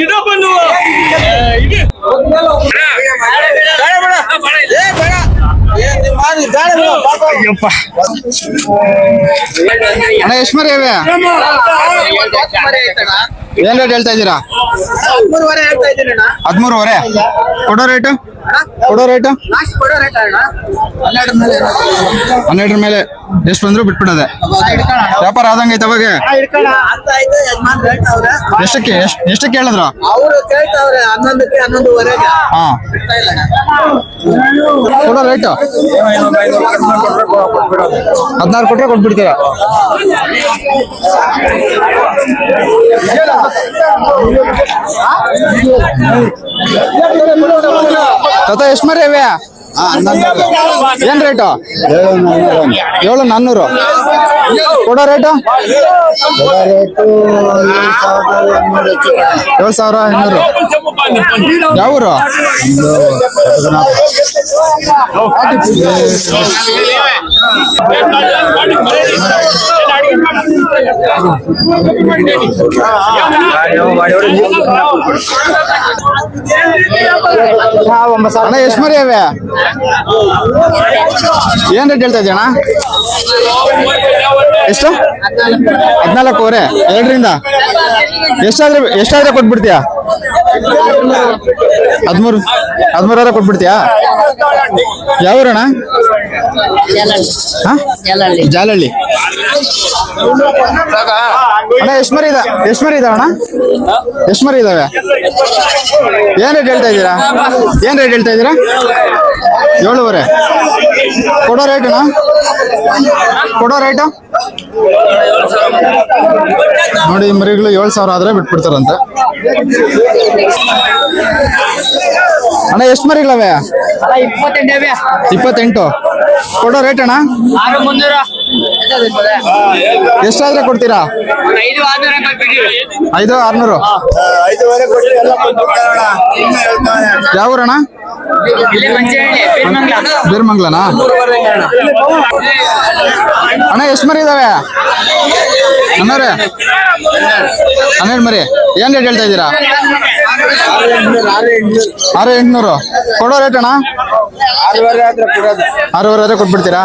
இடம் பண்ணுவோம் ಅಣ್ಣ ಎಷ್ಟು ಮರಿ ಇವೆ ಏನ್ ರೇಟ್ ಹೇಳ್ತಾ ಇದ್ದೀರಾ? ಹದಿಮೂರುವರೆ ಕೊಡೋ ರೇಟು ಕೊಡೋ ರೇಟು ಹನ್ನೆರಡರ ಮೇಲೆ ಎಷ್ಟು ಬಂದ್ರು ಬಿಟ್ಬಿಡದೆ. ವ್ಯಾಪಾರ ಆದಂಗೆ ಅವಾಗ? ಐತೆ ಹೇಳ್ತಾವ್ರೆ ಎಷ್ಟಕ್ಕೆ ಎಷ್ಟ್ ಎಷ್ಟಕ್ಕೆ ಹೇಳಿದ್ರು? ಕೊಡೋ ರೇಟು ಹದಿನಾರು ಕೊಟ್ರೆ ಕೊಟ್ಬಿಡ್ತೀರಾ? ತಾತ ಎಷ್ಟು ಮರಿ ಏನ್ ರೇಟು? ಏಳು ನಾನ್ನೂರು. ಕೊಡೋ ರೇಟು? ಏಳು ಸಾವಿರ ಇನ್ನೂರು ಯಾವೂರು? ಎಷ್ಟು ಮರಿ ಅವೆ? ಏನ್ ರೇಟ್ ಹೇಳ್ತಾ ಇದೀಯ ಅಣ್ಣ ಎಷ್ಟು? ಹದಿನಾಲ್ಕೂವರೆ. ಎರಡರಿಂದ? ಎಷ್ಟಾದ್ರೆ ಎಷ್ಟಾದ್ರೆ ಕೊಟ್ಬಿಡ್ತೀಯಾ? ಹದಿಮೂರು ಹದಿಮೂರವರೆ ಕೊಟ್ಬಿಡ್ತೀಯಾ? ಯಾವ ಊರಣ್ಣ? ಹಾ? ಜಾಲಹಳ್ಳಿ. ಅಣ್ಣ, ಎಷ್ಟು ಮರಿ ಇದೆ ಎಷ್ಟು ಮರಿ ಇದಾವಣ್ಣ? ಎಷ್ಟು ಮರಿ ಇದಾವೆ? ಏನ್ ರೇಟ್ ಹೇಳ್ತಾ ಇದ್ದೀರಾ ಏನ್ ರೇಟ್ ಹೇಳ್ತಾ ಇದ್ದೀರಾ ಏಳುವರೆ. ಕೊಡೋ ರೇಟ್ ಅಣ್ಣ? ಕೊಡೋ ರೇಟು ನೋಡಿ ಮರಿಗಳು ಏಳು ಸಾವಿರ ಆದ್ರೆ ಬಿಟ್ಬಿಡ್ತಾರಂತೆ. ಅಣ್ಣ ಎಷ್ಟು ಮರಿಗಳವೆ? ಇಪ್ಪತ್ತೆಂಟು ಕೊಡೋ ರೇಟ್ ಅಣ್ಣ? ಎಷ್ಟಾದ್ರೆ ಕೊಡ್ತೀರಾ? ಐದು ಆರ್ನೂರ ಯಾವ ಬೀರ್ಮಂಗ್ಲನಾ? ಅಣ್ಣ ಎಷ್ಟು ಮರಿ ಇದಾವೆ? ಅಣ್ಣವ್ರೆ ಹನ್ನೆರಡು ಮರಿ. ಏನ್ ರೇಟ್ ಹೇಳ್ತಾ ಇದ್ದೀರಾ? ಆರು ಎಂಟ್ನೂರು. ಕೊಡೋ ರೇಟ್ ಅಣ್ಣ? ಆರೂವರೆ ಆದ್ರೆ ಕೊಟ್ಬಿಡ್ತೀರಾ?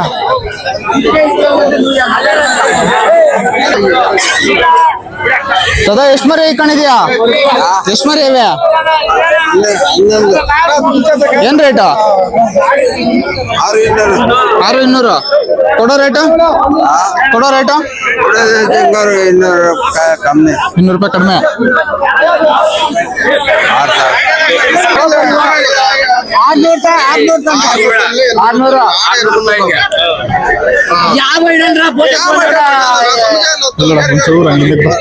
ಸದಾ ಎಷ್ಟು ಮರಿ ಕಣಿದ್ಯಾ ಎಷ್ಟು ಮರಿ ಇವೆ? ಏನ್ ರೇಟು ಆರು ಇನ್ನೂರು. ಕೊಡೋ ರೇಟು ಕೊಡೋ ರೇಟು ಇನ್ನೂರು ಕಮ್ಮಿ. ಇನ್ನೂರು ರೂಪಾಯಿ ಕಡಿಮೆ ಆರ್ನೂರು ಯಾವ ಏನಂದ್ರ ಅಲ್ಲಡ ಒಂಚೂರು ಹಂಗೆ ಬಿಟ್ಟು.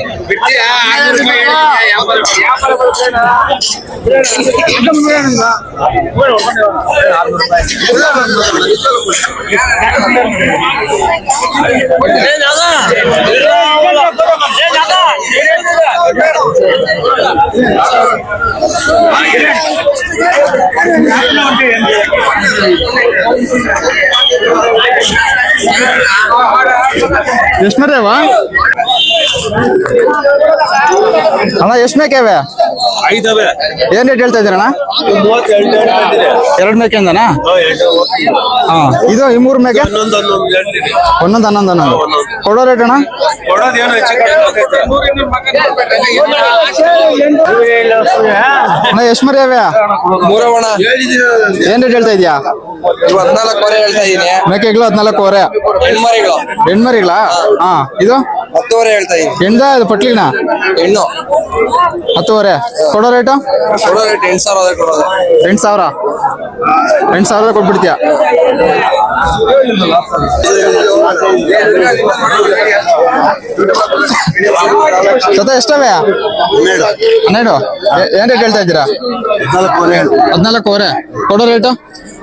ಎಷ್ಟು ಮೇವ ಅಣ್ಣ ಎಷ್ಟು ಮೇಕೆವೆ ಐದವೆ ಏನ್ ರೇಟ್ ಹೇಳ್ತಾ ಇದ್ದೀರಣ್ಣ? ಎರಡು ಮೇಕೆ ಅಂದನಾ ಹಾ ಇದು ಈ ಮೂರು ಮೇಕೆ? ಹನ್ನೊಂದು ಹನ್ನೊಂದು ಹೇಳ್ತೀನಿ. ಒಂದೊಂದು ಹನ್ನೊಂದು ಹನ್ನೊಂದು. ಕೊಡೋ ರೇಟ್ ಅಣ್ಣ? ಕೊಡೋದೇನು ಹೆಚ್ಚು ಕಡಿಮೆ ಅಣ್ಣ ಎಷ್ಟು ಮರಿ ಅವ್ಯಾ ಮೂರವಣ ಏನ್ ರೇಟ್ ಹೇಳ್ತಾ ಇದೀಯಾ? ಇವ್ ಹದ್ನಾಲ್ಕುವರೆ ಹೇಳ್ತಾ ಇದೀನಿ. ಮೇಕೆಗಳು ಹದಿನಾಲ್ಕುವರೆ. ಹೆಣ್ಮರಿಗಳು. ಹೆಣ್ಮರಿಗಳಾ? ಹಾ. ಇದು? ಹತ್ತುವರೆ ಹೇಳ್ತಾ ಇದೀನಿ ಪಟ್ಲಿನ? ಹೆಣ್ಣು. ಹತ್ತುವರೆ. ಕೊಡೋ ರೇಟು? ಕೊಡೋ ರೇಟ್ ಎಂಟು ಸಾವಿರ ಅದೇ ಕೊಡೋದು. ಎಂಟು ಸಾವಿರ? ಎಂಟು ಸಾವಿರ ಕೊಟ್ಬಿಡ್ತೀಯ? ಜೊತೆ ಎಷ್ಟವೆ? ಹನ್ನೆರಡು. ಏನ್ ರೇಟ್ ಹೇಳ್ತಾ ಇದ್ದೀರಾ? ಹದಿನಾಲ್ಕುವರೆ. ಕೊಡೋ ರೇಟು?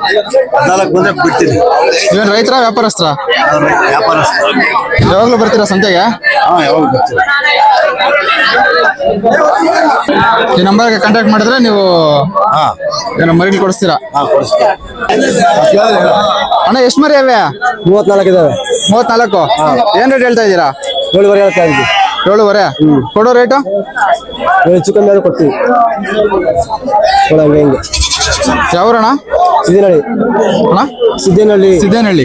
ಹದಿನಾಲ್ಕು ಬಂದ್ರೆ ಬಿಡ್ತೀನಿ. ಇವನ್ ರೈತರ ವ್ಯಾಪಾರಸ್ತ್ರ? ವ್ಯಾಪಾರಸ್ಥ ಯಾವಾಗಲೂ ಬರ್ತೀರಾ ಸಂತೆಗೆ? ಹಾ ಯಾವಾಗ ಬರ್ತೀರಾ ಈ ನಂಬರ್ಗೆ ಕಾಂಟ್ಯಾಕ್ಟ್ ಮಾಡಿದ್ರೆ ನೀವು ಹಾ. ಏನೋ ಮರಿಲಿ ಕೊಡಿಸ್ತೀರಾ? ಹಾ ಕೊಡಿಸ್ತೀನಿ ಅಣ್ಣ ಎಷ್ಟು ಮರಿ ಅವೆ? ಮೂವತ್ನಾಲ್ಕು ಇದಾವೆ. ಮೂವತ್ನಾಲ್ಕು? ಏನ್ ರೇಟ್ ಹೇಳ್ತಾ ಇದ್ದೀರಾ? ಏಳುವರೆ ಹೇಳ್ತಾ ಇದ್ವಿ. ಏಳುವರೆ? ಕೊಡೋ ರೇಟು ಹೆಚ್ಚು ಕಮ್ಮಿ ಆದ್ರೂ ಕೊಡ್ತೀವಿ. ಕೊಡಂಗೆ ಹೆಂಗೆ. ಯಾವ್ರಣ್ಣ? ಸಿದ್ದೇನಹಳ್ಳಿ. ಅಣ್ಣ? ಸಿದ್ದೇನಹಳ್ಳಿ. ಸಿದ್ದೇನಹಳ್ಳಿ.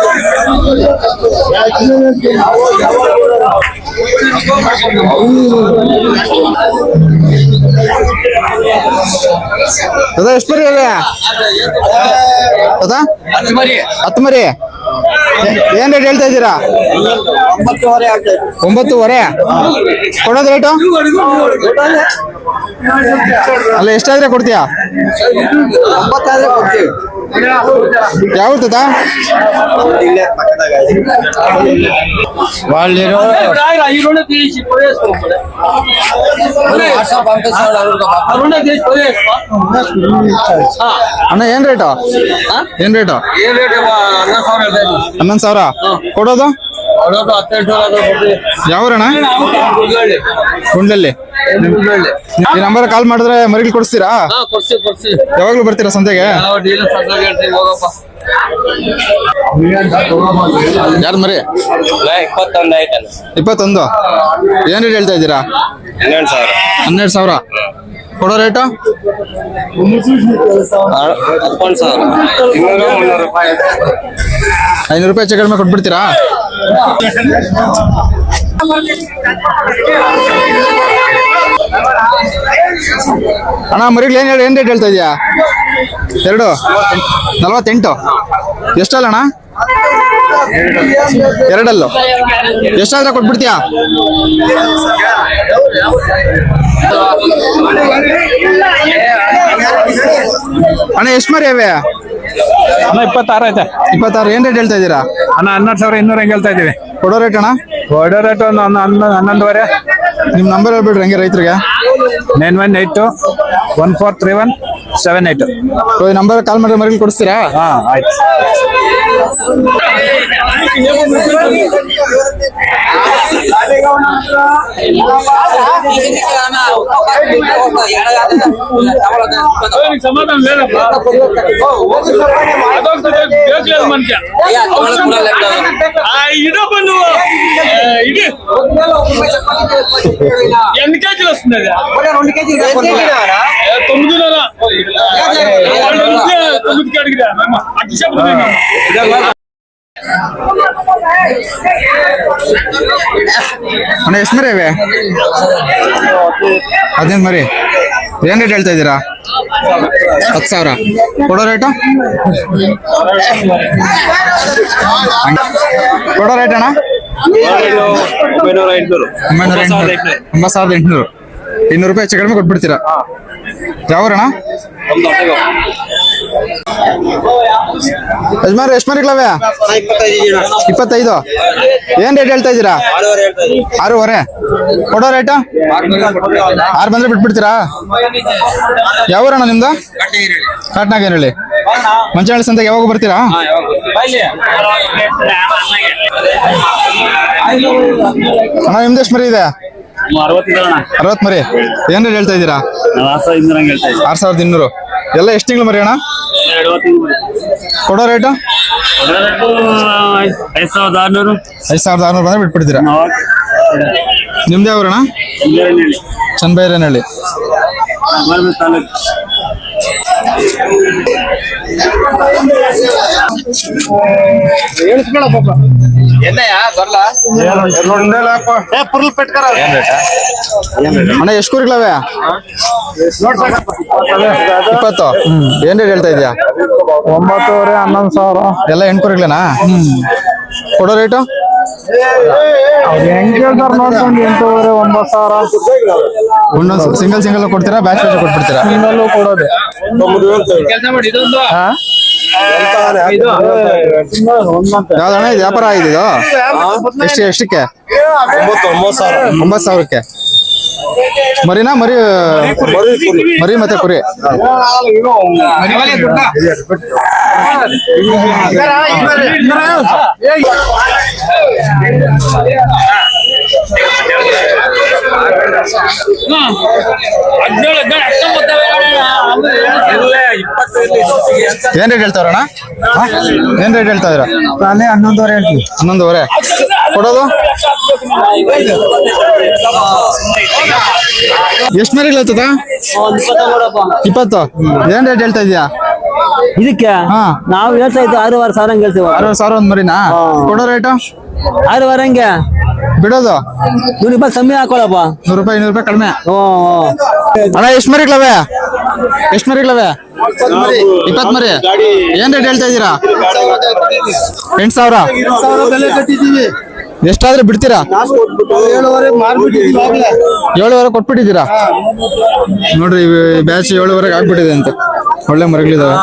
ಅದ ಎಷ್ಟು ಮರಿ ಅಲ್ಲೇ? ಅದಾ ಹತ್ತು ಮರಿ. ಏನ್ ರೇಟ್ ಹೇಳ್ತಾ ಇದ್ದೀರಾ? ಒಂಬತ್ತುವರೆ. ಕೊಡೋದು ರೇಟು ಅಲ್ಲ ಎಷ್ಟಾದ್ರೆ ಕೊಡ್ತೀಯಾ? ಯಾವ ತದ ಅಣ್ಣ ಏನ್ ರೇಟು ಏನ್ ರೇಟು ಹನ್ನೊಂದು ಸಾವಿರ ಕೊಡೋದು ಯಾವ್ರಣ್ಣ? ಕುಂಡ್ಲಲ್ಲಿ ಈ ನಂಬರ್ ಕಾಲ್ ಮಾಡಿದ್ರೆ ಮರಿಗಳು ಕೊಡಿಸ್ತೀರಾ? ಯಾವಾಗ್ಲೂ ಬರ್ತೀರಾ ಸಂತೆಗೆ? ಯಾರು ಮರಿ? ಇಪ್ಪತ್ತೊಂದು ಏನ್ ರೇಟ್ ಹೇಳ್ತಾ ಇದ್ದೀರಾ? ಹನ್ನೆರಡು ಸಾವಿರ. ಹನ್ನೆರಡು ಸಾವಿರ. ಕೊಡೋ ರೇಟು ಹತ್ತೊಂದು ಸಾವಿರ. ಐನೂರು ರೂಪಾಯಿ ಹೆಚ್ಚು ಕಡಿಮೆ ಕೊಟ್ಬಿಡ್ತೀರಾ? ಅಣ್ಣ, ಮರಿಗಳು ಏನು ಹೇಳಿ, ಏನು ರೇಟ್ ಹೇಳ್ತಾ ಇದೀಯಾ? ಎರಡು, ನಲವತ್ತೆಂಟು. ಎಷ್ಟಲ್ಲ ಅಣ್ಣ? ಎರಡಲ್ಲು. ಎಷ್ಟಾದ್ರೆ ಕೊಟ್ಬಿಡ್ತೀಯಾ? ಅಣ್ಣ, ಎಷ್ಟು ಮರಿ ಅವೆ? ಅಣ್ಣ ಇಪ್ಪತ್ತಾರು ಐತೆ. ಇಪ್ಪತ್ತಾರು ಏನ್ ರೇಟ್ ಹೇಳ್ತಾ ಇದ್ದೀರಾ? ಅಣ್ಣ ಹನ್ನೆರಡು ಸಾವಿರ ಇನ್ನೂರ ಹೆಂಗೆ ಹೇಳ್ತಾ ಇದೀವಿ ಕೊಡೋ ರೇಟ್ ಅಣ್ಣ? ಕೊಡೋ ರೇಟ್ ಒಂದು ಹನ್ನೊಂದು ಹನ್ನ- ಹನ್ನೊಂದುವರೆ. ನಿಮ್ ನಂಬರ್ ಹೇಳ್ಬಿಡ್ರಿ ಹಂಗೆ ರೈತರಿಗೆ. Nine one eight two one four three one. Seven eight ಈ ನಂಬರ್ ಕಾಲ್ ಮಾಡಿದ್ರೆ ಮರಳಿ ಕೊಡಿಸ್ತೀರಾ? ಹಾ ಆಯ್ತು. ಇಡಪ್ಪ వస్తుంది అది తొమ్మిదిన్నర వాళ్ళు ఉంటే తొమ్మిదికి అడిగిరా మేము అటు చెప్తున్నాం ಅಣ್ಣ ಎಷ್ಟು ಮರಿ ಇವೆ ಹದಿನೈದು ಮರಿ ಏನ್ ರೇಟ್ ಹೇಳ್ತಾ ಇದ್ದೀರಾ ಹತ್ತು ಸಾವಿರ ಕೊಡೋ ರೇಟು ಕೊಡೋ ರೇಟ್ ಅಣ್ಣ ಒಂಬೈನೂರ ಎಂಟುನೂರು ಒಂಬೈನೂರ ಎಂಟುನೂರು ಒಂಬತ್ತು ಸಾವಿರದ ಎಂಟುನೂರು ಇನ್ನೂರು ರೂಪಾಯಿ ಹೆಚ್ಚು ಕಡಿಮೆ ಕೊಟ್ಬಿಡ್ತೀರಾ? ಯಾವ್ರಣ್ಣ? ಯಜಮಾನ್ ಎಷ್ಟು ಮರಿಗಳವೆ ಇಪ್ಪತ್ತೈದು. ಏನ್ ರೇಟ್ ಹೇಳ್ತಾ ಇದ್ದೀರಾ? ಆರೂವರೆ ಕೊಡೋ ರೇಟ ಆರು ಬಂದ್ರೆ ಬಿಟ್ಬಿಡ್ತೀರಾ? ಯಾವೂರಣ್ಣ ನಿಮ್ದು? ಹೇಳಿ ಮಂಚಾಳೆ ಸಂತೆಗೆ ಯಾವಾಗ ಬರ್ತೀರಾ? ಅಣ್ಣ ನಿಮ್ದು ಎಷ್ಟು ಮರಿ ಇದೆ? ಅರವತ್ತು ಮರಿ ಏನ್ ರೇಟ್ ಹೇಳ್ತಾ ಇದ್ದೀರಾ ಆರ್ ಸಾವಿರದ ಇನ್ನೂರು ಎಲ್ಲ ಎಷ್ಟು ತಿಂಗಳು ಮರಿ ಅಣ್ಣ ಕೊಡೋ ರೇಟು ಐದು ಸಾವಿರದ ಆರ್ನೂರು ಐದು ಸಾವಿರದ ಆರ್ನೂರು ಬಂದ್ರೆ ಬಿಟ್ಬಿಡ್ತೀರಾ ನಿಮ್ದು ಯಾವ್ರಣ್ಣ ಚನ್ನಬೈರೇನಹಳ್ಳಿ ತಾಲೂಕು ಅಣ್ಣ ಎಷ್ಟು ಕುರಿಗಳವೆ ಇಪ್ಪತ್ತು. ಏನ್ ರೇಟ್ ಹೇಳ್ತಾ ಇದೀಯಾ? ಒಂಬತ್ತುವರೆ ಹನ್ನೊಂದು ಸಾವಿರ. ಎಲ್ಲ ಎಂಟು ಕುರಿಗಳೇನಾ? ಕೊಡೋ ರೇಟು? ಹೆಂಗ್ ನೋಡ್ಕೊಂಡು ಎಂಟೂವರೆ ಒಂಬತ್ತು ಸಾವಿರ. ಒಂದೊಂದು ಸಿಂಗಲ್ ಸಿಂಗಲ್ ಕೊಡ್ತೀರಾ ಬ್ಯಾಚ್ ಕೊಟ್ಬಿಡ್ತೀರಾ? ತಿಂಗಳು ಕೊಡೋದೆ. ಕೆಲಸ ಮಾಡಿ ಇದೊಂದು ಹಾ? ಯಾವ್ದಣ್ಣ ಇದು ವ್ಯಾಪಾರ ಆಗಿದೆ ಇದು? ಎಷ್ಟು, ಎಷ್ಟಕ್ಕೆ? ಒಂಬತ್ತು ಒಂಬತ್ತು ಸಾವಿರ ಒಂಬತ್ತು ಸಾವಿರಕ್ಕೆ. ಮರಿನಾ, ಮರಿ ಮರಿ ಮತ್ತೆ ಕುರಿ? ಹದಿನೇಳು ಹದಿನೇಳು ಹತ್ತೊಂಬತ್ತವೆ ಏನ್ ರೇಟ್ ಹೇಳ್ತಾರಣ್ಣ ಏನ್ ರೇಟ್ ಹೇಳ್ತಾ ಇದ್ರ ಅಲ್ಲೇ ಹನ್ನೊಂದುವರೆ ಹೇಳ್ತೀವಿ ಹನ್ನೊಂದುವರೆ. ಕೊಡೋದು? ಎಷ್ಟು ಮರಿಗಳು ಹೇಳ್ತದ ಇಪ್ಪತ್ತು ಏನ್ ರೇಟ್ ಹೇಳ್ತಾ ಇದೀಯಾ ಇದಕ್ಕೆ? ಹಾ. ನಾವು ಹೇಳ್ತಾ ಇದ್ದು ಆರೂವರೆ ಸಾವಿರ ಹಂಗೆ ಹೇಳ್ತೀವಿ ಆರೂವರೆ ಸಾವಿರ ಒಂದ್ ಮರಿನಾ? ಕೊಡೋ ರೇಟು ಆರೂವರೆ ಹಂಗೆ? ಬಿಡೋದು? ನೂರು ರೂಪಾಯಿ ಕಮ್ಮಿ ಹಾಕೊಳಪ್ಪ ನೂರು ರೂಪಾಯಿ ಇನ್ನೂರು ರೂಪಾಯಿ ಕಡಿಮೆ? ಓ ಅಣ್ಣ ಎಷ್ಟು ಮರಿಗಳವೆ ಎಷ್ಟು ಮರಿಗಳವೆ ಇಪ್ಪತ್ ಮರಿ? ಏನ್ ರೇಟ್ ಹೇಳ್ತಾ ಇದ್ದೀರಾ? ಎಂಟು ಸಾವಿರ? ಎಷ್ಟಾದ್ರೂ ಬಿಡ್ತೀರಾ? ಏಳುವರೆ ಕೊಟ್ಬಿಟ್ಟಿದ್ದೀರಾ? ನೋಡ್ರಿ ಬ್ಯಾಚ್ ಏಳುವರೆಗೆ ಆಗ್ಬಿಟ್ಟಿದೆ ಅಂತ. ಒಳ್ಳೆ ಮರಗಳಿದಾವೆ.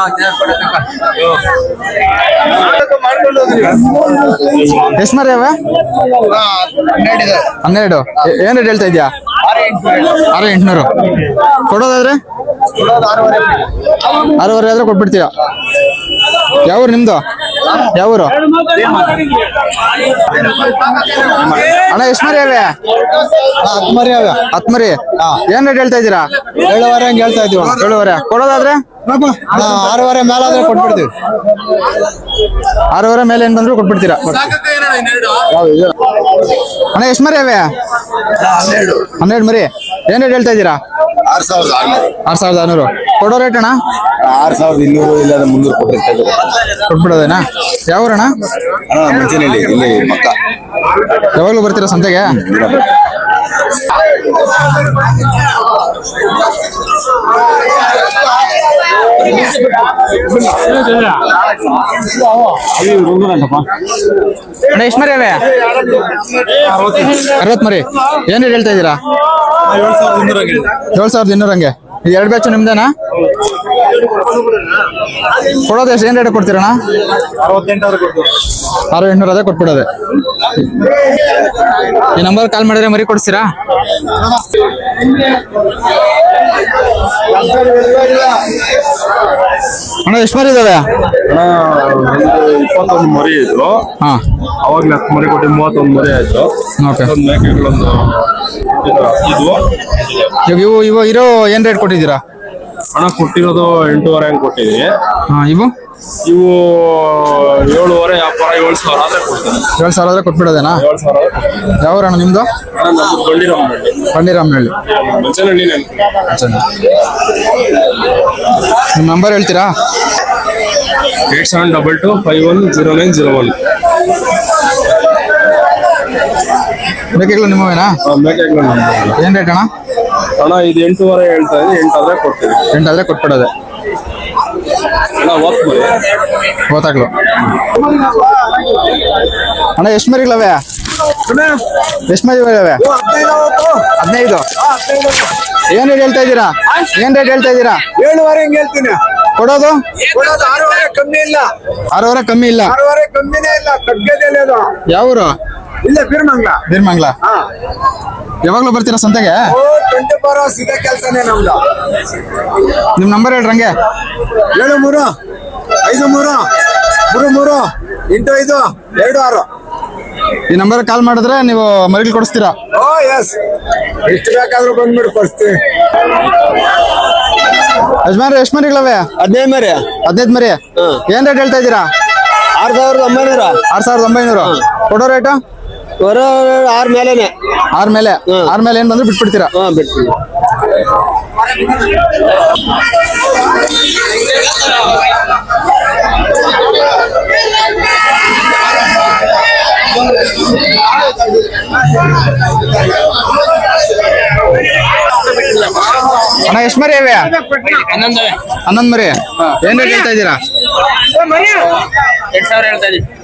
ಎಷ್ಟು ಮರ ಯಾವ ಹನ್ನೆರಡು. ಏನ್ ರೇಟ್ ಹೇಳ್ತಾ ಇದ್ಯಾ ಆರು ಎಂಟುನೂರು. ಕೊಡೋದಾದ್ರೆ? ಆರೂವರೆ ಆದ್ರೆ ಕೊಟ್ಬಿಡ್ತೀಯ? ಯಾವೂರು ನಿಮ್ದು? ಯಾವೂರು ಅಣ್ಣ ಎಷ್ಟು ಮರಿ ಅವೇ ಹತ್ತು ಮರಿ ಅವೇ ಹತ್ತು ಮರಿ. ಏನ್ ರೇಟ್ ಹೇಳ್ತಾ ಇದ್ದೀರಾ? ಏಳುವರೆ ಹಂಗೆ ಹೇಳ್ತಾ ಇದೀವಿ ಏಳುವರೆ. ಕೊಡೋದಾದ್ರೆ? ಆರೂವರೆ ಮೇಲೆ ಆದ್ರೆ ಕೊಟ್ಬಿಡ್ತೀವಿ. ಆರೂವರೆ ಮೇಲೆ ಏನ್ ಬಂದ್ರು ಕೊಟ್ಬಿಡ್ತೀರಾ. ಅಣ್ಣ ಎಷ್ಟು ಮರಿ ಅವೆ? ಹನ್ನೆರಡು. ಮರಿ. ಏನ್ ರೇಟ್ ಹೇಳ್ತಾ ಇದ್ದೀರಾ? ಆರು ಸಾವಿರದ ಆರ್ ಸಾವಿರದ ಆರ್ನೂರು. ಕೊಡೋ ರೇಟ್ ಅಣ್ಣ? ಆರ್ ಸಾವಿರದ ಇನ್ನೂರು ಇಲ್ಲ ಮುನ್ನೂರು ಕೊಟ್ಟಿರ್ತಾರೆ ಕೊಟ್ಬಿಡೋದೇನಾ? ಯಾವೂರಣ್ಣ? ಅಣ್ಣ ಮಂಚನಹಳ್ಳಿ ಇಲ್ಲಿ ಪಕ್ಕ ಯಾವಾಗ್ಲೂ ಬರ್ತೀರಾ ಸಂತೆಗೆ? ಅಣ್ಣ ಎಷ್ಟು ಮರಿ ಅವೇ? ಅರವತ್ತು ಮರಿ. ಏನು ಹೇಳ್ತಾ ಇದ್ದೀರಾ? ಏಳು ಸಾವಿರದ ಇನ್ನೂರ ಹಂಗೆ. ಎರಡು ಬ್ಯಾಚು ನಿಮ್ದೇನಾ? ಕೊಡೋದು ಎಷ್ಟು? ಏನ್ ರೇಟ್ ಕೊಡ್ತೀರಣ್ಣ? ಆರು ಎಂಟುನೂರು ಅದೇ ಕೊಟ್ಬಿಡೋದೆ. ಈ ನಂಬರ್ ಕಾಲ್ ಮಾಡಿದ್ರೆ ಮರಿ ಕೊಡ್ತೀರಾ? ಅಣ್ಣ ಎಷ್ಟು ಮರಿ ಇದಾವೆ? ಇಪ್ಪತ್ತೊಂದು ಮರಿ ಇದ್ರು ಹಾ. ಅವಾಗ್ಲೇ ಹತ್ತು ಮರಿ ಕೊಟ್ಟು ಮೂವತ್ತೊಂದು ಮರಿ ಆಯ್ತು. ಓಕೆ ಒಂದು ಮೇಕೆಗಳೊಂದು ಇದು. ಇವಾಗ ಇವು ಇವು ಇರೋ ಏನ್ ರೇಟ್ ಕೊಟ್ಟಿದ್ದೀರಾ? ಹಣ ಕೊಟ್ಟಿರೋದು ಎಂಟೂವರೆ ಹಂಗೆ ಕೊಟ್ಟಿದ್ವಿ ಹಾಂ ಇವು? ಇವು ಏಳುವರೆ ವ್ಯಾಪಾರ ಏಳು ಸಾವಿರ ಆದ್ರೆ ಕೊಡ್ತೀನಿ. ಏಳು ಸಾವಿರ ಆದ್ರೆ ಕೊಟ್ಬಿಡೋದೇನಾ? ಏಳು ಸಾವಿರ ಆದ್ರೆ ಕೊಡ್ತೀನಿ. ಯಾವ ಅಣ್ಣ ನಿಮ್ದು? ಅಣ್ಣ ನಮ್ದು ಬಂಡಿರಾಮನಹಳ್ಳಿ ಬಂಡಿರಾಮನಹಳ್ಳಿ ಮಂಚನಹಳ್ಳಿ ನೆನ್ಪು ನಿಮ್ಮ ನಂಬರ್ ಹೇಳ್ತೀರಾ? Eight seven double two five one zero nine zero one. ಬೇಕಿಲ್ಲ ನಿಮ್ಮವೇನಾ ಮೇಕೆಗಳು. ಏನ್ ರೇಟ್ ಅಣ್ಣ? ಅಣ್ಣ ಇದು ಎಂಟೂವರೆ ಹೇಳ್ತಾ ಇದೆ ಎಂಟಾದ್ರೆ ಕೊಡ್ತೀವಿ. ಎಂಟಾದ್ರೆ ಕೊಟ್ಬಿಡೋದೆ. ಅಣ್ಣ ಓದ್ ಮರಿ ಗೊತ್ತಾಗ್ಲು ಅಣ್ಣ ಎಷ್ಟು ಮರಿಗಳವೆ? ಎಷ್ಟು ಮರಿಗಳವೆ? ಹದಿನೈದು. ಏನ್ ರೇಟ್ ಹೇಳ್ತಾ ಇದ್ದೀರಾ? ಏನ್ ರೇಟ್ ಹೇಳ್ತಾ ಇದ್ದೀರಾ? ಏಳುವರೆ ಹೆಂಗ್ ಹೇಳ್ತೀನಿ? ಕೊಡೋದು? ಆರೂವರೆ ಕಮ್ಮಿ ಇಲ್ಲ. ಆರೂವರೆ ಕಮ್ಮಿ ಇಲ್ಲ. ಕಮ್ಮಿನೇ ಇಲ್ಲ ಕಗ್ಗದಲ್ಲಿ ಅದು ಯಾವೂರು? ಇಲ್ಲ ಬೀರ್ಮಂಗ್ಲ. ಬೀರ್ಮಂಗ್ಲ? ಯಾವಾಗ್ಲೂ ಬರ್ತೀರಾ ಸಂತೆಗೆ? ಓ ಟ್ವೆಂಟಿ ಫೋರ್ ಅವರ್ಸ್ ಇದೇ ಕೆಲಸನೇ ನಮ್ದು. ನಿಮ್ ನಂಬರ್ ಹೇಳ್ರಿ ಹಂಗೆ. ಏಳು ಮೂರು ಐದು ಮೂರು ಮೂರು ಮೂರು ಎಂಟು ಐದು ಎರಡು ಆರು. ಈ ನಂಬರ್ ಕಾಲ್ ಮಾಡಿದ್ರೆ ನೀವು ಮರಿಗಳು ಕೊಡಿಸ್ತೀರಾ? ಓ ಎಸ್ ಎಷ್ಟು ಬೇಕಾದ್ರೂ ಬಂದ್ಬಿಟ್ಟು ಕೊಡಿಸ್ತೀವಿ ಯಜಮಾನ್ರಿ ಎಷ್ಟು ಮರಿಗಳವೆ? ಹದಿನೈದು ಮರಿ. ಹದಿನೈದು ಮರಿ? ಏನ್ ರೇಟ್ ಹೇಳ್ತಾ ಇದ್ದೀರಾ? ಆರು ಸಾವಿರದ ಒಂಬೈನೂರ. ಆರ್ ಸಾವಿರದ ಒಂಬೈನೂರು ಕೊಡೋ ರೇಟು? ಹೊರ ಆರು ಮೇಲೆನೆ. ಆರ್ ಮೇಲೆ? ಆರ್ ಮೇಲೆ ಏನ್ ಬಂದ್ರು ಬಿಟ್ಬಿಡ್ತೀರಾ? ಹಾ ಬಿಡ್ತೀವಿ ಅಣ್ಣ ಎಷ್ಟು ಮರಿ ಇವೆ? ಹನ್ನೊಂದು ಹನ್ನೊಂದು ಮರಿ. ಏನ್ ರೇಟ್ ಹೇಳ್ತಾ ಇದ್ದೀರಾ?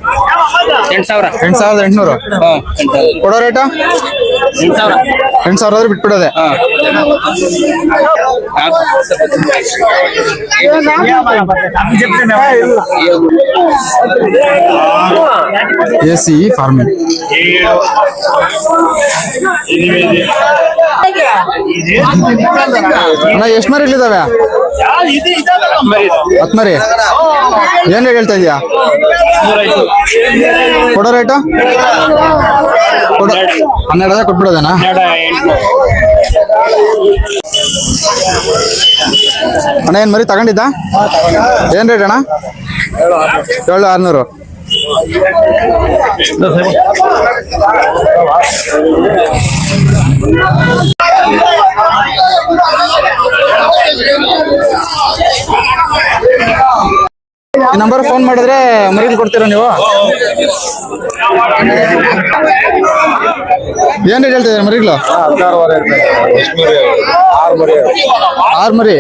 ಎಂಟು ಸಾವಿರ. ಎಂಟು ಸಾವಿರ ಎಂಟು ಸಾವಿರದ ಎಂಟುನೂರು ಕೊಡೋ ರೇಟು? ಎಂಟು ಸಾವಿರ. ಎಂಟು ಸಾವಿರ ಆದ್ರೆ ಬಿಟ್ಬಿಡೋದೆ. A C farming. ಅಣ್ಣ ಎಷ್ಟು ಇಲ್ಲಿದ್ದಾವೆ ಹತ್ತು ಮರಿ. ಏನ್ ಹೇಳ್ತಾ ಇದೀಯಾ? ಕೊಡೋ ರೇಟು ಹನ್ನೆರಡು ಅದ ಕೊಟ್ಬಿಡೋದೇನಾ? ಅಣ್ಣ ಏನ್ ಮರಿ ತಗೊಂಡಿದ್ದ? ಏನ್ ರೇಟ್ ಅಣ್ಣ? ಏಳು ಆರ್ನೂರು. ಈ ನಂಬರ್ ಫೋನ್ ಮಾಡಿದ್ರೆ ಮರಿಗೆ ಕೊಡ್ತೀರಾ ನೀವು? ಏನ್ ರೇಟ್ ಹೇಳ್ತಾ ಇದ್ದಾರೆ ಮರಿಗಳು? ಆರು ಮರಿ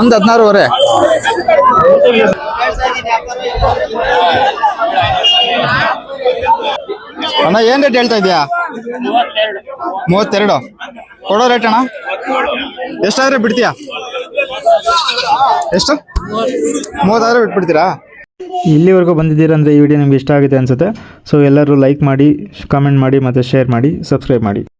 ಒಂದು ಹದಿನಾರುವರೆ? ಅಣ್ಣ ಏನ್ ರೇಟ್ ಹೇಳ್ತಾ ಇದೀಯಾ ಮೂವತ್ತೆರಡು. ಕೊಡೋ ರೇಟ್ ಅಣ್ಣ? ಎಷ್ಟಾದ್ರೆ ಬಿಡ್ತೀಯಾ? ಎಷ್ಟು? ಮೂವತ್ತಾದ್ರೆ ಬಿಟ್ಬಿಡ್ತೀರಾ? ಇಲ್ಲಿವರೆಗೂ ಬಂದಿದ್ದೀರಾ ಅಂದರೆ ಈ ವಿಡಿಯೋ ನಿಮ್ಗೆ ಇಷ್ಟ ಆಗುತ್ತೆ ಅನಿಸುತ್ತೆ. ಸೊ ಎಲ್ಲರೂ ಲೈಕ್ ಮಾಡಿ ಕಮೆಂಟ್ ಮಾಡಿ ಮತ್ತು ಶೇರ್ ಮಾಡಿ ಸಬ್ಸ್ಕ್ರೈಬ್ ಮಾಡಿ.